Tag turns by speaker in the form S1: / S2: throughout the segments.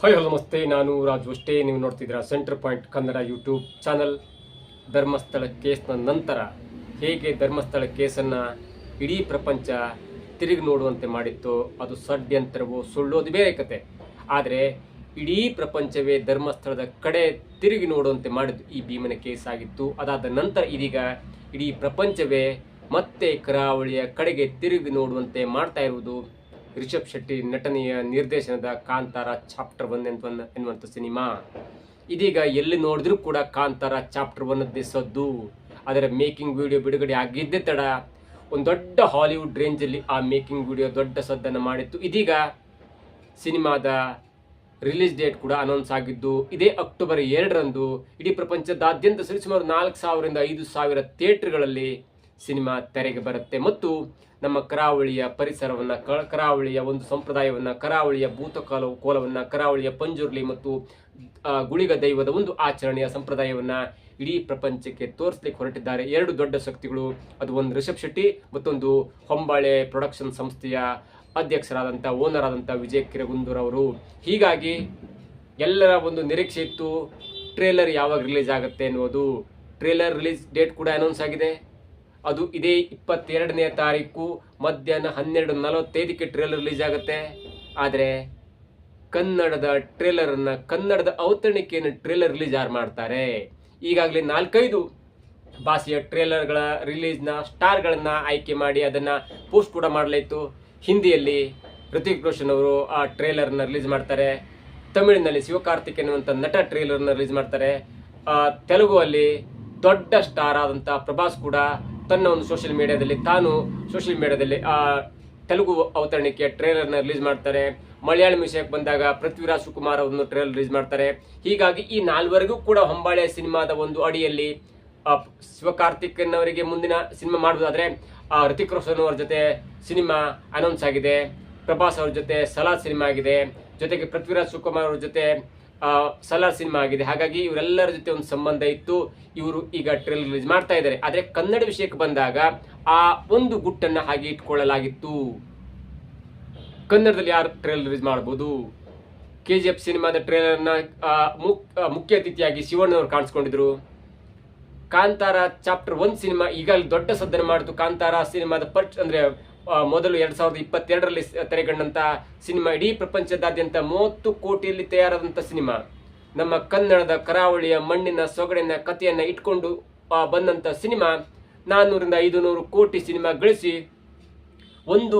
S1: Hi hello ನಮಸ್ತೆ. ನಾನು ರಾಜು ಅಷ್ಟೇ ನೀವು ನೋಡ್ತಿದ್ದೀರಾ centre point Kannada YouTube channel Dharmasthala ಕೇಸ್ನ ನಂತರ ಹೇಗೆ ಧರ್ಮಸ್ಥಳ ಕೇಸನ್ನು ಇಡೀ ಪ್ರಪಂಚ ತಿರುಗಿ ನೋಡುವಂತೆ ಮಾಡಿತ್ತು, ಅದು ಷಡ್ಯಂತ್ರವೋ ಸುಳ್ಳೋದು ಬೇರೆ ಕತೆ. ಆದರೆ ಇಡೀ ಪ್ರಪಂಚವೇ ಧರ್ಮಸ್ಥಳದ ಕಡೆ ತಿರುಗಿ ನೋಡುವಂತೆ ಮಾಡಿದ್ದು ಈ ಭೀಮನ ಕೇಸ್ ಆಗಿತ್ತು. ಅದಾದ ನಂತರ ಇದೀಗ ಇಡೀ ಪ್ರಪಂಚವೇ ಮತ್ತೆ ಕರಾವಳಿಯ ಕಡೆಗೆ ತಿರುಗಿ ನೋಡುವಂತೆ ಮಾಡ್ತಾ ಇರುವುದು ರಿಷಬ್ ಶೆಟ್ಟಿ ನಟನೆಯ ನಿರ್ದೇಶನದ ಕಾಂತಾರ ಚಾಪ್ಟರ್ ಒನ್ ಅಂತ ಎನ್ನುವಂಥ ಸಿನಿಮಾ. ಇದೀಗ ಎಲ್ಲಿ ನೋಡಿದ್ರೂ ಕೂಡ ಕಾಂತಾರ ಚಾಪ್ಟರ್ ಒನ್ ಸದ್ದು. ಅದರ ಮೇಕಿಂಗ್ ವಿಡಿಯೋ ಬಿಡುಗಡೆ ಆಗಿದ್ದೇ ತಡ. ಒಂದು ದೊಡ್ಡ ಹಾಲಿವುಡ್ ರೇಂಜಲ್ಲಿ ಆ ಮೇಕಿಂಗ್ ವಿಡಿಯೋ ದೊಡ್ಡ ಸದ್ದನ್ನು ಮಾಡಿತ್ತು. ಇದೀಗ ಸಿನಿಮಾದ ರಿಲೀಸ್ ಡೇಟ್ ಕೂಡ ಅನೌನ್ಸ್ ಆಗಿದ್ದು, ಇದೇ ಅಕ್ಟೋಬರ್ ಎರಡರಂದು ಇಡೀ ಪ್ರಪಂಚದಾದ್ಯಂತ ಸರಿಸುಮಾರು ನಾಲ್ಕು ಸಾವಿರದಿಂದ ಐದು ಸಾವಿರ ಥಿಯೇಟರ್ಗಳಲ್ಲಿ ಸಿನಿಮಾ ತೆರೆಗೆ ಬರುತ್ತೆ. ಮತ್ತು ನಮ್ಮ ಕರಾವಳಿಯ ಪರಿಸರವನ್ನು ಕರಾವಳಿಯ ಒಂದು ಸಂಪ್ರದಾಯವನ್ನು, ಕರಾವಳಿಯ ಭೂತಕಾಲ ಕೋಲವನ್ನು, ಕರಾವಳಿಯ ಪಂಜುರ್ಲಿ ಮತ್ತು ಗುಳಿಗ ದೈವದ ಒಂದು ಆಚರಣೆಯ ಸಂಪ್ರದಾಯವನ್ನು ಇಡೀ ಪ್ರಪಂಚಕ್ಕೆ ತೋರಿಸ್ಲಿಕ್ಕೆ ಹೊರಟಿದ್ದಾರೆ. ಎರಡು ದೊಡ್ಡ ಶಕ್ತಿಗಳು, ಅದು ಒಂದು ರಿಷಬ್ ಶೆಟ್ಟಿ ಮತ್ತೊಂದು ಹೊಂಬಾಳೆ ಪ್ರೊಡಕ್ಷನ್ ಸಂಸ್ಥೆಯ ಅಧ್ಯಕ್ಷರಾದಂಥ ಓನರ್ ಆದಂಥ ವಿಜಯ್ ಕಿರಗುಂದೂರ್ ಅವರು. ಹೀಗಾಗಿ ಎಲ್ಲರ ಒಂದು ನಿರೀಕ್ಷೆ ಇತ್ತು, ಟ್ರೇಲರ್ ಯಾವಾಗ ರಿಲೀಸ್ ಆಗುತ್ತೆ ಅನ್ನೋದು ಟ್ರೇಲರ್ ರಿಲೀಸ್ ಡೇಟ್ ಕೂಡ ಅನೌನ್ಸ್ ಆಗಿದೆ. ಅದು ಇದೇ ಇಪ್ಪತ್ತೆರಡನೇ ತಾರೀಕು ಮಧ್ಯಾಹ್ನ ಹನ್ನೆರಡು ನಲವತ್ತೈದಕ್ಕೆ ಟ್ರೇಲರ್ ರಿಲೀಸ್ ಆಗುತ್ತೆ. ಆದರೆ ಕನ್ನಡದ ಟ್ರೇಲರನ್ನು ಕನ್ನಡದ ಅವತರಣಿಕೆಯನ್ನು ಟ್ರೇಲರ್ ರಿಲೀಸ್ ಯಾರು ಮಾಡ್ತಾರೆ? ಈಗಾಗಲೇ ನಾಲ್ಕೈದು ಭಾಷೆಯ ಟ್ರೇಲರ್ಗಳ ರಿಲೀಸ್ನ ಸ್ಟಾರ್ಗಳನ್ನು ಆಯ್ಕೆ ಮಾಡಿ ಅದನ್ನು ಪೋಸ್ಟ್ ಕೂಡ ಮಾಡಲಾಯಿತು. ಹಿಂದಿಯಲ್ಲಿ ಋತಿಕ್ ರೋಷನ್ ಅವರು ಆ ಟ್ರೇಲರ್ನ ರಿಲೀಸ್ ಮಾಡ್ತಾರೆ. ತಮಿಳಿನಲ್ಲಿ ಶಿವಕಾರ್ತಿಕ್ ಎನ್ನುವಂಥ ನಟ ಟ್ರೇಲರ್ನ ರಿಲೀಸ್ ಮಾಡ್ತಾರೆ. ತೆಲುಗು ಅಲ್ಲಿ ದೊಡ್ಡ ಸ್ಟಾರ್ ಆದಂಥ ಪ್ರಭಾಸ್ ಕೂಡ ತನ್ನ ಒಂದು ಸೋಷಿಯಲ್ ಮೀಡಿಯಾದಲ್ಲಿ ತಾನು ಸೋಷಿಯಲ್ ಮೀಡಿಯಾದಲ್ಲಿ ಆ ತೆಲುಗು ಅವತರಣಿಕೆ ಟ್ರೇಲರ್ನ ರಿಲೀಸ್ ಮಾಡ್ತಾರೆ. ಮಲಯಾಳಂ ವಿಷಯಕ್ಕೆ ಬಂದಾಗ ಪೃಥ್ವಿರಾಜ್ ಸುಕುಮಾರ್ ಅವರನ್ನು ಟ್ರೇಲರ್ ರಿಲೀಸ್ ಮಾಡ್ತಾರೆ. ಹೀಗಾಗಿ ಈ ನಾಲ್ವರೆಗೂ ಕೂಡ ಹೊಂಬಾಳೆ ಸಿನಿಮಾದ ಒಂದು ಅಡಿಯಲ್ಲಿ ಆ, ಶಿವಕಾರ್ತಿಕನ್ ಅವರಿಗೆ ಮುಂದಿನ ಸಿನಿಮಾ ಮಾಡೋದಾದರೆ ಆ, ಋತಿಕ್ ರೋಷನ್ ಅವರ ಜೊತೆ ಸಿನಿಮಾ ಅನೌನ್ಸ್ ಆಗಿದೆ. ಪ್ರಭಾಸ್ ಅವ್ರ ಜೊತೆ ಸಲಾದ್ ಸಿನಿಮಾ ಆಗಿದೆ. ಜೊತೆಗೆ ಪೃಥ್ವಿರಾಜ್ ಸುಕುಮಾರ್ ಅವ್ರ ಜೊತೆ ಸಲಾರ್ ಸಿನಿಮಾ ಆಗಿದೆ. ಹಾಗಾಗಿ ಇವರೆಲ್ಲರ ಜೊತೆ ಒಂದು ಸಂಬಂಧ ಇತ್ತು. ಇವರು ಈಗ ಟ್ರೇಲರ್ ರಿಲೀಸ್ ಮಾಡ್ತಾ ಇದ್ದಾರೆ. ಆದರೆ ಕನ್ನಡ ವಿಷಯಕ್ಕೆ ಬಂದಾಗ ಆ ಒಂದು ಗುಟ್ಟನ್ನ ಹಾಗೆ ಇಟ್ಕೊಳ್ಳಲಾಗಿತ್ತು. ಕನ್ನಡದಲ್ಲಿ ಯಾರು ಟ್ರೇಲರ್ ರಿಲೀಸ್ ಮಾಡಬಹುದು ಕೆ ಜಿ ಎಫ್ ಸಿನಿಮಾದ ಟ್ರೇಲರ್ನ ಮುಖ್ಯ ಅತಿಥಿಯಾಗಿ ಶಿವಣ್ಣ ಅವರು ಕಾಣಿಸ್ಕೊಂಡಿದ್ರು. ಕಾಂತಾರ ಚಾಪ್ಟರ್ ಒನ್ ಸಿನಿಮಾ ಈಗಾಗಲೇ ದೊಡ್ಡ ಸದ್ದನ್ನು ಮಾಡಿತು ಕಾಂತಾರ ಸಿನಿಮಾದ ಪರ್ಚ್, ಅಂದ್ರೆ ಮೊದಲು ಎರಡ್ ಸಾವಿರದ ಇಪ್ಪತ್ತೆರಡರಲ್ಲಿ ತೆರೆಗೊಂಡಂತ ಸಿನಿಮಾ ಇಡೀ ಪ್ರಪಂಚದಾದ್ಯಂತ ಮೂವತ್ತು ಕೋಟಿಯಲ್ಲಿ ತಯಾರಾದಂಥ ಸಿನಿಮಾ. ನಮ್ಮ ಕನ್ನಡದ ಕರಾವಳಿಯ ಮಣ್ಣಿನ ಸೊಗಡಿನ ಕಥೆಯನ್ನ ಇಟ್ಕೊಂಡು ಬಂದಂತ ಸಿನಿಮಾ ನಾನ್ನೂರಿಂದ ಐದು ನೂರು ಕೋಟಿ ಸಿನಿಮಾ ಗಳಿಸಿ, ಒಂದು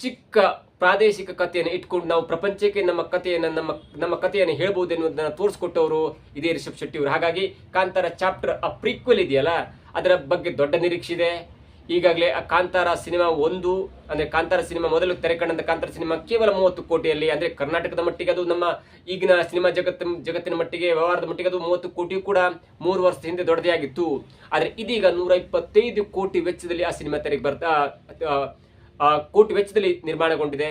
S1: ಚಿಕ್ಕ ಪ್ರಾದೇಶಿಕ ಕಥೆಯನ್ನು ಇಟ್ಕೊಂಡು ನಾವು ಪ್ರಪಂಚಕ್ಕೆ ನಮ್ಮ ಕಥೆಯನ್ನು, ನಮ್ಮ ನಮ್ಮ ಕಥೆಯನ್ನು ಹೇಳ್ಬೋದು ಎನ್ನುವುದನ್ನು ತೋರಿಸ್ಕೊಟ್ಟವರು ಇದೇ ರಿಷಬ್ ಶೆಟ್ಟಿ ಅವರು ಹಾಗಾಗಿ ಕಾಂತಾರ ಚಾಪ್ಟರ್ ಆ ಇದೆಯಲ್ಲ, ಅದರ ಬಗ್ಗೆ ದೊಡ್ಡ ನಿರೀಕ್ಷೆ ಇದೆ. ಈಗಾಗಲೇ ಆ ಕಾಂತಾರ ಸಿನಿಮಾ ಒಂದು, ಅಂದ್ರೆ ಕಾಂತಾರ ಸಿನಿಮಾ ಮೊದಲು ತೆರೆ ಕಂಡಂತ ಕಾಂತಾರ ಸಿನಿಮಾ ಕೇವಲ ಮೂವತ್ತು ಕೋಟಿಯಲ್ಲಿ, ಅಂದ್ರೆ ಕರ್ನಾಟಕದ ಮಟ್ಟಿಗೆ ಅದು ನಮ್ಮ ಈಗಿನ ಸಿನಿಮಾ ಜಗತ್ತಿನ ಜಗತ್ತಿನ ಮಟ್ಟಿಗೆ, ವ್ಯವಹಾರದ ಮಟ್ಟಿಗೆ ಅದು ಮೂವತ್ತು ಕೋಟಿ ಕೂಡ ಮೂರು ವರ್ಷದ ಹಿಂದೆ ದೊಡ್ಡದೇ ಆಗಿತ್ತು ಆದ್ರೆ ಇದೀಗ ನೂರ ಇಪ್ಪತ್ತೈದು ಕೋಟಿ ವೆಚ್ಚದಲ್ಲಿ ಆ ಸಿನಿಮಾ ತೆರೆಗೆ ಬರ್ತಾ ಕೋಟಿ ವೆಚ್ಚದಲ್ಲಿ ನಿರ್ಮಾಣಗೊಂಡಿದೆ.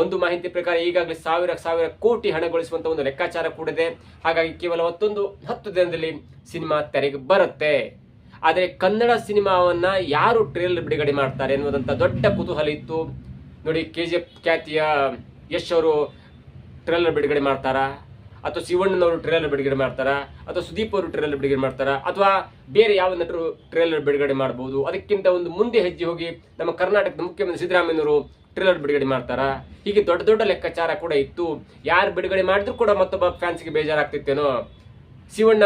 S1: ಒಂದು ಮಾಹಿತಿ ಪ್ರಕಾರ ಈಗಾಗಲೇ ಸಾವಿರ ಸಾವಿರ ಕೋಟಿ ಹಣಗೊಳಿಸುವಂತ ಒಂದು ಲೆಕ್ಕಾಚಾರ ಕೂಡಿದೆ. ಹಾಗಾಗಿ ಕೇವಲ ಮತ್ತೊಂದು ಹತ್ತು ದಿನದಲ್ಲಿ ಸಿನಿಮಾ ತೆರೆಗೆ ಬರುತ್ತೆ. ಆದರೆ ಕನ್ನಡ ಸಿನಿಮಾವನ್ನ ಯಾರು ಟ್ರೇಲರ್ ಬಿಡುಗಡೆ ಮಾಡ್ತಾರೆ ಎನ್ನುವುದಂತ ದೊಡ್ಡ ಕುತೂಹಲ ಇತ್ತು. ನೋಡಿ ಕೆ ಜಿ ಎಫ್ ಖ್ಯಾತಿಯ ಯಶ್ ಅವರು ಟ್ರೇಲರ್ ಬಿಡುಗಡೆ ಮಾಡ್ತಾರಾ? ಅಥವಾ ಶಿವಣ್ಣನವರು ಟ್ರೇಲರ್ ಬಿಡುಗಡೆ ಮಾಡ್ತಾರಾ? ಅಥವಾ ಸುದೀಪ್ ಅವರು ಟ್ರೇಲರ್ ಬಿಡುಗಡೆ ಮಾಡ್ತಾರಾ? ಅಥವಾ ಬೇರೆ ಯಾವ ನಟರು ಟ್ರೇಲರ್ ಬಿಡುಗಡೆ ಮಾಡಬಹುದು ಅದಕ್ಕಿಂತ ಒಂದು ಮುಂದೆ ಹೆಜ್ಜೆ ಹೋಗಿ ನಮ್ಮ ಕರ್ನಾಟಕದ ಮುಖ್ಯಮಂತ್ರಿ ಸಿದ್ದರಾಮಯ್ಯನವರು ಟ್ರೇಲರ್ ಬಿಡುಗಡೆ ಮಾಡ್ತಾರಾ? ಹೀಗೆ ದೊಡ್ಡ ದೊಡ್ಡ ಲೆಕ್ಕಾಚಾರ ಕೂಡ ಇತ್ತು. ಯಾರು ಬಿಡುಗಡೆ ಮಾಡಿದ್ರು ಕೂಡ ಮತ್ತೊಬ್ಬ ಫ್ಯಾನ್ಸ್ಗೆ ಬೇಜಾರಾಗ್ತಿತ್ತೇನೋ? ಶಿವಣ್ಣ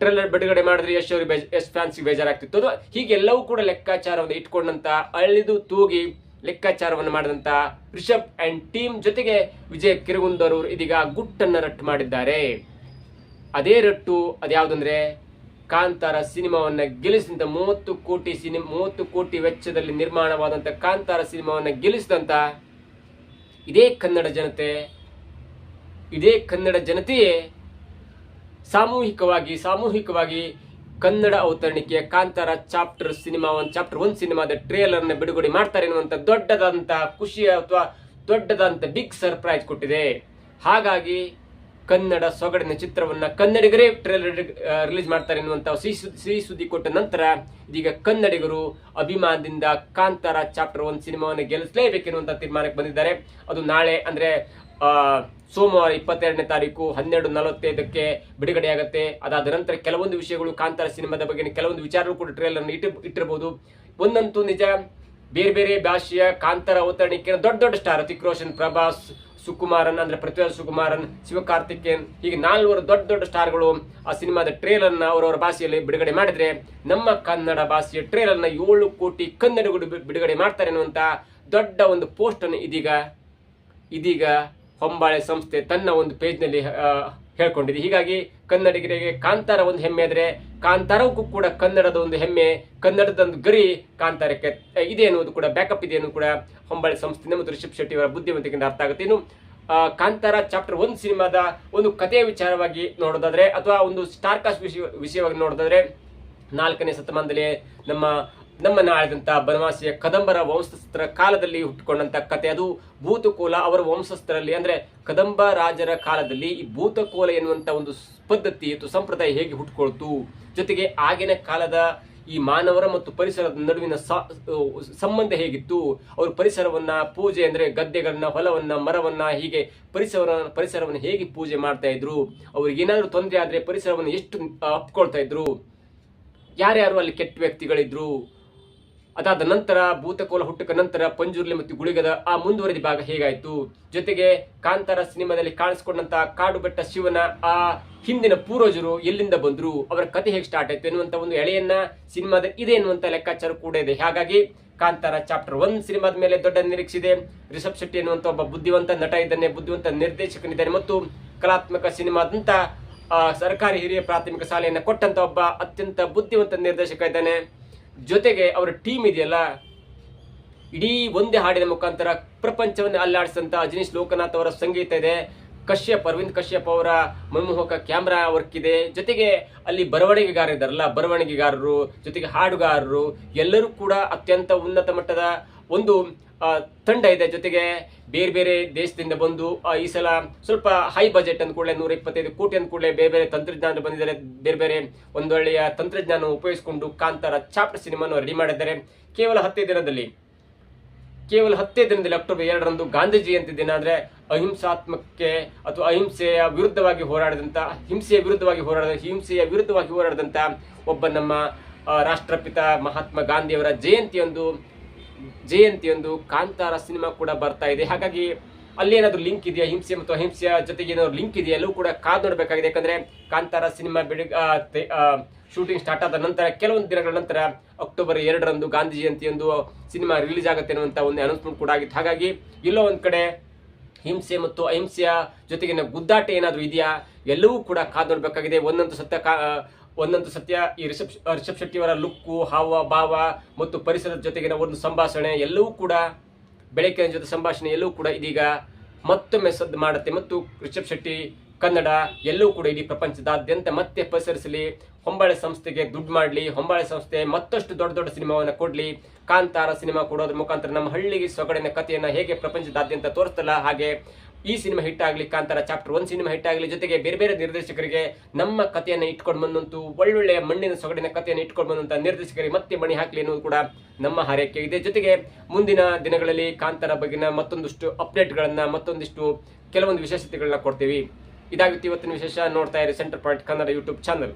S1: ಟ್ರೇಲರ್ ಬಿಡುಗಡೆ ಮಾಡಿದ್ರೆ ಯಶ್ ಅವ್ರಿಗೆ ಯಶ್ ಫ್ಯಾನ್ಸ್ಗೆ ಬೇಜಾರಾಗ್ತಿತ್ತು. ಅದು ಹೀಗೆಲ್ಲವೂ ಕೂಡ ಲೆಕ್ಕಾಚಾರವನ್ನು ಇಟ್ಕೊಂಡಂತ, ಅಳಿದು ತೂಗಿ ಲೆಕ್ಕಾಚಾರವನ್ನು ಮಾಡಿದಂತ ರಿಷಬ್ ಅಂಡ್ ಟೀಮ್ ಜೊತೆಗೆ ವಿಜಯ್ ಕಿರುಗುಂದರ್ ಅವರು ಇದೀಗ ಗುಟ್ಟನ್ನ ರಟ್ಟು ಮಾಡಿದ್ದಾರೆ. ಅದೇ ರಟ್ಟು ಅದ್ಯಾವುದಂದ್ರೆ ಕಾಂತಾರ ಸಿನಿಮಾವನ್ನ ಗೆಲ್ಲಿಸಿದಂತ ಮೂವತ್ತು ಕೋಟಿ ಸಿನಿಮಾ ಮೂವತ್ತು ಕೋಟಿ ವೆಚ್ಚದಲ್ಲಿ ನಿರ್ಮಾಣವಾದಂತ ಕಾಂತಾರ ಸಿನಿಮಾವನ್ನ ಗೆಲ್ಲಿಸಿದಂತ ಇದೇ ಕನ್ನಡ ಜನತೆ, ಇದೇ ಕನ್ನಡ ಜನತೆಯೇ ಸಾಮೂಹಿಕವಾಗಿ ಸಾಮೂಹಿಕವಾಗಿ ಕನ್ನಡ ಅವತರಣಿಕೆಯ ಕಾಂತಾರ ಚಾಪ್ಟರ್ ಸಿನಿಮಾ ಒಂದು ಚಾಪ್ಟರ್ ಒಂದು ಸಿನಿಮಾದ ಟ್ರೇಲರ್ನ ಬಿಡುಗಡೆ ಮಾಡ್ತಾರೆ ಅನ್ನುವಂಥ ದೊಡ್ಡದಂತ ಖುಷಿ ಅಥವಾ ದೊಡ್ಡದಂತ ಬಿಗ್ ಸರ್ಪ್ರೈಸ್ ಕೊಟ್ಟಿದೆ. ಹಾಗಾಗಿ ಕನ್ನಡ ಸೊಗಡಿನ ಚಿತ್ರವನ್ನ ಕನ್ನಡಿಗರೇ ಟ್ರೇಲರ್ ರಿಲೀಸ್ ಮಾಡ್ತಾರೆ ಎನ್ನುವಂತ ಸಿಹಿ ಸುದ್ದಿ ಕೊಟ್ಟ ನಂತರ ಇದೀಗ ಕನ್ನಡಿಗರು ಅಭಿಮಾನದಿಂದ ಕಾಂತಾರ ಚಾಪ್ಟರ್ ಒಂದು ಸಿನಿಮಾವನ್ನು ಗೆಲ್ಲಿಸಲೇಬೇಕೆನ್ನುವಂತ ತೀರ್ಮಾನಕ್ಕೆ ಬಂದಿದ್ದಾರೆ. ಅದು ನಾಳೆ ಅಂದ್ರೆ ಸೋಮವಾರ ಇಪ್ಪತ್ತೆರಡನೇ ತಾರೀಕು ಹನ್ನೆರಡು ನಲವತ್ತೈದಕ್ಕೆ ಬಿಡುಗಡೆಯಾಗುತ್ತೆ. ಅದಾದ ನಂತರ ಕೆಲವೊಂದು ವಿಷಯಗಳು ಕಾಂತಾರ ಸಿನಿಮಾದ ಬಗ್ಗೆ ಕೆಲವೊಂದು ವಿಚಾರಗಳು ಕೂಡ ಟ್ರೇಲರ್ ಇಟ್ಟು ಇಟ್ಟಿರಬಹುದು ಒಂದಂತೂ ನಿಜ, ಬೇರೆ ಬೇರೆ ಭಾಷೆಯ ಕಾಂತಾರ ಅವತರಣಿಕೆ ದೊಡ್ಡ ದೊಡ್ಡ ಸ್ಟಾರ್ ಋತಿಕ್ ರೋಷನ್, ಪ್ರಭಾಸ್, ಸುಕುಮಾರನ್, ಅಂದ್ರೆ ಪೃಥ್ವಿರಾಜ್ ಸುಕುಮಾರನ್, ಶಿವಕಾರ್ತಿಕೇಯನ್, ಹೀಗೆ ನಾಲ್ವರು ದೊಡ್ಡ ದೊಡ್ಡ ಸ್ಟಾರ್ಗಳು ಆ ಸಿನಿಮಾದ ಟ್ರೇಲರ್ನ ಅವರವರ ಭಾಷೆಯಲ್ಲಿ ಬಿಡುಗಡೆ ಮಾಡಿದ್ರೆ ನಮ್ಮ ಕನ್ನಡ ಭಾಷೆಯ ಟ್ರೇಲರ್ನ ಏಳು ಕೋಟಿ ಕನ್ನಡಿಗಳು ಬಿಡುಗಡೆ ಮಾಡ್ತಾರೆ ಅನ್ನುವಂತ ದೊಡ್ಡ ಒಂದು ಪೋಸ್ಟ್ ಅನ್ನು ಇದೀಗ ಇದೀಗ ಹೊಂಬಾಳೆ ಸಂಸ್ಥೆ ತನ್ನ ಒಂದು ಪೇಜ್ನಲ್ಲಿ ಹೇಳ್ಕೊಂಡಿದೆ. ಹೀಗಾಗಿ ಕನ್ನಡಿಗರಿಗೆ ಕಾಂತಾರ ಒಂದು ಹೆಮ್ಮೆ ಆದ್ರೆ, ಕಾಂತಾರಕ್ಕೂ ಕೂಡ ಕನ್ನಡದ ಒಂದು ಹೆಮ್ಮೆ, ಕನ್ನಡದ ಒಂದು ಗರಿ ಕಾಂತಾರಕ್ಕೆ ಇದೆ ಅನ್ನೋದು ಕೂಡ ಬ್ಯಾಕಪ್ ಇದೆ ಅನ್ನೋದು ಕೂಡ ಹೊಂಬಾಳೆ ಸಂಸ್ಥೆ ಮತ್ತು ರಿಷಬ್ ಶೆಟ್ಟಿ ಅವರ ಬುದ್ಧಿವಂತಿಕೆಯಿಂದ ಅರ್ಥ ಆಗುತ್ತೆ. ಇನ್ನು ಕಾಂತಾರ ಚಾಪ್ಟರ್ ಒಂದು ಸಿನಿಮಾದ ಒಂದು ಕಥೆಯ ವಿಚಾರವಾಗಿ ನೋಡೋದಾದ್ರೆ, ಅಥವಾ ಒಂದು ಸ್ಟಾರ್ ಕಾಸ್ಟ್ ವಿಷಯ, ವಿಷಯವಾಗಿ ನೋಡೋದಾದ್ರೆ, ನಾಲ್ಕನೇ ಶತಮಾನದಲ್ಲಿ ನಮ್ಮ ನಮ್ಮನ್ನ ಆಳಿದಂತ ಬನವಾಸಿಯ ಕದಂಬರ ವಂಶಸ್ಥರ ಕಾಲದಲ್ಲಿ ಹುಟ್ಟುಕೊಂಡಂತ ಕತೆ ಅದು. ಭೂತಕೋಲ ಅವರ ವಂಶಸ್ಥರಲ್ಲಿ ಅಂದ್ರೆ ಕದಂಬ ರಾಜರ ಕಾಲದಲ್ಲಿ ಈ ಭೂತಕೋಲ ಎನ್ನುವಂತ ಒಂದು ಪದ್ಧತಿ ಅಥವಾ ಸಂಪ್ರದಾಯ ಹೇಗೆ ಹುಟ್ಟುಕೊಳ್ತು ಜೊತೆಗೆ ಆಗಿನ ಕಾಲದ ಈ ಮಾನವರ ಮತ್ತು ಪರಿಸರದ ನಡುವಿನ ಸಂಬಂಧ ಹೇಗಿತ್ತು. ಅವರು ಪರಿಸರವನ್ನ ಪೂಜೆ ಅಂದ್ರೆ ಗದ್ದೆಗಳನ್ನ, ಹೊಲವನ್ನ, ಮರವನ್ನ, ಹೀಗೆ ಪರಿಸರ, ಪರಿಸರವನ್ನು ಹೇಗೆ ಪೂಜೆ ಮಾಡ್ತಾ ಇದ್ರು. ಅವ್ರಿಗೆ ಏನಾದ್ರು ತೊಂದರೆ ಆದ್ರೆ ಪರಿಸರವನ್ನು ಎಷ್ಟು ಅಪ್ಕೊಳ್ತಾ ಇದ್ರು. ಯಾರ್ಯಾರು ಅಲ್ಲಿ ಕೆಟ್ಟ ವ್ಯಕ್ತಿಗಳಿದ್ರು. ಅದಾದ ನಂತರ ಭೂತಕೋಲ ಹುಟ್ಟಕ ನಂತರ ಪಂಜುರ್ಲಿ ಮತ್ತು ಗುಳಿಗದ ಆ ಮುಂದುವರೆದ ಭಾಗ ಹೇಗಾಯ್ತು? ಜೊತೆಗೆ ಕಾಂತಾರ ಸಿನಿಮಾದಲ್ಲಿ ಕಾಣಿಸ್ಕೊಂಡಂತ ಕಾಡು ಬೆಟ್ಟ ಶಿವನ ಆ ಹಿಂದಿನ ಪೂರ್ವಜರು ಎಲ್ಲಿಂದ ಬಂದ್ರು? ಅವರ ಕತೆ ಹೇಗೆ ಸ್ಟಾರ್ಟ್ ಆಯ್ತು ಎನ್ನುವಂತ ಒಂದು ಎಳೆಯನ್ನ ಸಿನಿಮಾದ ಇದೆ ಎನ್ನುವಂತ ಲೆಕ್ಕಾಚಾರ ಕೂಡ ಇದೆ. ಹಾಗಾಗಿ ಕಾಂತಾರ ಚಾಪ್ಟರ್ ಒನ್ ಸಿನಿಮಾದ ಮೇಲೆ ದೊಡ್ಡ ನಿರೀಕ್ಷೆ ಇದೆ ರಿಷಬ್ ಶೆಟ್ಟಿ ಎನ್ನುವಂತ ಒಬ್ಬ ಬುದ್ಧಿವಂತ ನಟ ಇದ್ದಾನೆ, ಬುದ್ಧಿವಂತ ನಿರ್ದೇಶಕನಿದ್ದಾನೆ ಮತ್ತು ಕಲಾತ್ಮಕ ಸಿನಿಮಾದಂತ ಸರ್ಕಾರಿ ಹಿರಿಯ ಪ್ರಾಥಮಿಕ ಶಾಲೆಯನ್ನು ಕೊಟ್ಟಂತ ಒಬ್ಬ ಅತ್ಯಂತ ಬುದ್ಧಿವಂತ ನಿರ್ದೇಶಕ ಇದ್ದಾನೆ. ಜೊತೆಗೆ ಅವರ ಟೀಮ್ ಇದೆಯಲ್ಲ, ಇಡೀ ಒಂದೇ ಹಾಡಿನ ಮುಖಾಂತರ ಪ್ರಪಂಚವನ್ನು ಅಲ್ಲಾಡಿಸಿದಂತ ಅಜನೀಶ್ ಲೋಕನಾಥ್ ಅವರ ಸಂಗೀತ ಇದೆ. ಕಶ್ಯಪ್, ಅರವಿಂದ್ ಕಶ್ಯಪ್ ಅವರ ಮನಮೋಹಕ ಕ್ಯಾಮ್ರಾ ವರ್ಕ್ ಇದೆ. ಜೊತೆಗೆ ಅಲ್ಲಿ ಬರವಣಿಗೆಗಾರ ಇದ್ದಾರಲ್ಲ, ಬರವಣಿಗೆಗಾರರು, ಜೊತೆಗೆ ಹಾಡುಗಾರರು, ಎಲ್ಲರೂ ಕೂಡ ಅತ್ಯಂತ ಉನ್ನತ ಮಟ್ಟದ ಒಂದು ತಂಡ ಇದೆ. ಜೊತೆಗೆ ಬೇರೆ ಬೇರೆ ದೇಶದಿಂದ ಬಂದು ಈ ಸಲ ಸ್ವಲ್ಪ ಹೈ ಬಜೆಟ್ ಅಂದ ಕೂಡಲೇ ನೂರ ಇಪ್ಪತ್ತೈದು ಕೋಟಿ ಅಂದ ಕೂಡಲೇ ಬೇರೆ ಬೇರೆ ತಂತ್ರಜ್ಞಾನ ಬಂದಿದ್ದಾರೆ. ಬೇರೆ ಬೇರೆ ಒಂದೊಳ್ಳೆಯ ತಂತ್ರಜ್ಞಾನ ಉಪಯೋಗಿಸಿಕೊಂಡು ಕಾಂತಾರ ಚಾಪ್ಟರ್ ಸಿನಿಮಾನ ರೆಡಿ ಮಾಡಿದ್ದಾರೆ. ಕೇವಲ ಹತ್ತೇ ದಿನದಲ್ಲಿ, ಕೇವಲ ಹತ್ತೇ ದಿನದಲ್ಲಿ ಅಕ್ಟೋಬರ್ ಎರಡರಂದು ಗಾಂಧಿ ಜಯಂತಿ ದಿನ ಅಂದರೆ ಅಹಿಂಸಾತ್ಮಕಕ್ಕೆ ಅಥವಾ ಅಹಿಂಸೆಯ ವಿರುದ್ಧವಾಗಿ ಹೋರಾಡಿದಂತ, ಹಿಂಸೆಯ ವಿರುದ್ಧವಾಗಿ ಹೋರಾಡಿದ, ಹಿಂಸೆಯ ವಿರುದ್ಧವಾಗಿ ಹೋರಾಡಿದಂತ ಒಬ್ಬ ನಮ್ಮ ರಾಷ್ಟ್ರಪಿತ ಮಹಾತ್ಮ ಗಾಂಧಿಯವರ ಜಯಂತಿಯೊಂದು ಜಯಂತಿಯೊಂದು ಕಾಂತಾರ ಸಿನಿಮಾ ಕೂಡ ಬರ್ತಾ ಇದೆ. ಹಾಗಾಗಿ ಅಲ್ಲಿ ಏನಾದರೂ ಲಿಂಕ್ ಇದೆಯಾ? ಹಿಂಸೆ ಮತ್ತು ಅಹಿಂಸೆಯ ಜೊತೆಗೆ ಏನಾದ್ರು ಲಿಂಕ್ ಇದೆಯಾ? ಎಲ್ಲವೂ ಕೂಡ ಕಾದು ನೋಡಬೇಕಾಗಿದೆ. ಯಾಕಂದರೆ ಕಾಂತಾರ ಸಿನಿಮಾ ಬೆಳಗ್ಗೆ ಶೂಟಿಂಗ್ ಸ್ಟಾರ್ಟ್ ಆದ ನಂತರ ಕೆಲವೊಂದು ದಿನಗಳ ನಂತರ ಅಕ್ಟೋಬರ್ ಎರಡರಂದು ಗಾಂಧಿ ಜಯಂತಿಯೊಂದು ಸಿನಿಮಾ ರಿಲೀಸ್ ಆಗುತ್ತೆ ಅನ್ನುವಂತ ಒಂದು ಅನೌನ್ಸ್ಮೆಂಟ್ ಕೂಡ ಆಗಿತ್ತು. ಹಾಗಾಗಿ ಎಲ್ಲೋ ಒಂದು ಕಡೆ ಹಿಂಸೆ ಮತ್ತು ಅಹಿಂಸೆಯ ಜೊತೆಗಿನ ಗುದ್ದಾಟ ಏನಾದರೂ ಇದೆಯಾ? ಎಲ್ಲವೂ ಕೂಡ ಕಾದು ನೋಡಬೇಕಾಗಿದೆ. ಒಂದಂತೂ ಸತ್ಯ ಕಾ ಒಂದಂತೂ ಸತ್ಯ, ಈ ರಿಷಬ್ ರಿಷಬ್ ಶೆಟ್ಟಿಯವರ ಲುಕ್ಕು, ಹಾವ, ಭಾವ ಮತ್ತು ಪರಿಸರದ ಜೊತೆಗಿನ ಒಂದು ಸಂಭಾಷಣೆ ಎಲ್ಲವೂ ಕೂಡ, ಬೆಳಕಿನ ಜೊತೆ ಸಂಭಾಷಣೆ ಎಲ್ಲವೂ ಕೂಡ ಇದೀಗ ಮತ್ತೊಮ್ಮೆ ಸದ್ದು ಮಾಡುತ್ತೆ. ಮತ್ತು ರಿಷಬ್ ಶೆಟ್ಟಿ ಕನ್ನಡ ಎಲ್ಲವೂ ಕೂಡ ಇಡೀ ಪ್ರಪಂಚದಾದ್ಯಂತ ಮತ್ತೆ ಪಸರಿಸಲಿ, ಹೊಂಬಾಳೆ ಸಂಸ್ಥೆಗೆ ದುಡ್ಡು ಮಾಡಲಿ, ಹೊಂಬಾಳೆ ಸಂಸ್ಥೆ ಮತ್ತಷ್ಟು ದೊಡ್ಡ ದೊಡ್ಡ ಸಿನಿಮಾವನ್ನು ಕೊಡಲಿ, ಕಾಂತಾರ ಸಿನಿಮಾ ಕೊಡೋದ್ರ ಮುಖಾಂತರ ನಮ್ಮ ಹಳ್ಳಿಗೆ ಸೊಗಡಿನ ಕಥೆಯನ್ನು ಹೇಗೆ ಪ್ರಪಂಚದಾದ್ಯಂತ ತೋರಿಸ್ತಲ್ಲ, ಹಾಗೆ ಈ ಸಿನಿಮಾ ಹಿಟ್ ಆಗಲಿ Kantara chapter one cinema hit ಆಗಲಿ ಜೊತೆಗೆ ಬೇರೆ ಬೇರೆ ನಿರ್ದೇಶಕರಿಗೆ ನಮ್ಮ ಕಥೆಯನ್ನು ಇಟ್ಕೊಂಡು ಬಂದಂತೂ ಒಳ್ಳೊಳ್ಳೆಯ ಮಣ್ಣಿನ ಸೊಗಡಿನ ಕಥೆಯನ್ನು ಇಟ್ಕೊಂಡು ಬಂದಂತ ನಿರ್ದೇಶಕರಿಗೆ ಮತ್ತೆ ಮಣಿ ಹಾಕಲಿ ಅನ್ನೋದು ಕೂಡ ನಮ್ಮ ಹಾರೈಕೆ ಇದೆ. ಜೊತೆಗೆ ಮುಂದಿನ ದಿನಗಳಲ್ಲಿ ಕಾಂತಾರ ಬಗ್ಗಿನ ಮತ್ತೊಂದಿಷ್ಟು ಅಪ್ಡೇಟ್ಗಳನ್ನ ಮತ್ತೊಂದಿಷ್ಟು ಕೆಲವೊಂದು ವಿಶೇಷತೆಗಳನ್ನ ಕೊಡ್ತೀವಿ. ಇದಾಗಿತ್ತು ಇವತ್ತಿನ ವಿಶೇಷ. ನೋಡ್ತಾ ಇರಿ centre point Kannada YouTube channel